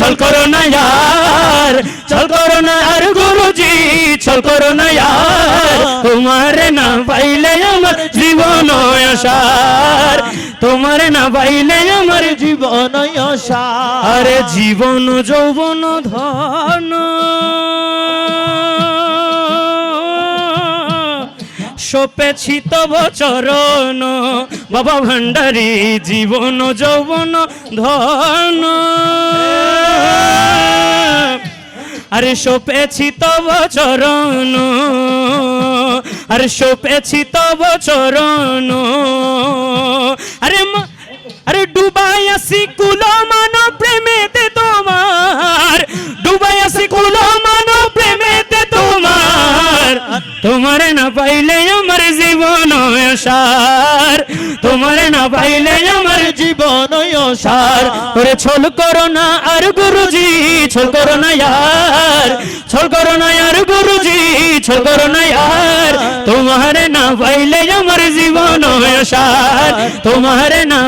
ছল করো না ইয়ার ছল করো না আর গুরুজি ছল করো না ইয়ার। তোমার না পাইলে আমার জীবন আসার, তোমার না পাইলে আমার জীবন আশা আরে জীবন, যৌবন, ধন। সপেছি তব চরণ, বাবা ভান্ডারী, জীবন, যৌবন, ধন। আরে সপেছি তব চরণ আরে সপেছি তব চরণ আরে আরে ডুবাই আসি কুল মানো প্রেমেতে তোমার, ডুবাই আসি কুল মানো প্রেমেতে তোমার। তোমার না পাইলে আমার জীবন সার তোমার না পাইলে আমার জীবন সার ওরে ছল করো না আর গুরুজি, ছল করো না ইয়ার ছল করো না আর গুরুজি ছল করো না ইয়ার তোমার না পাইলে আমার জীবন সার তোমার না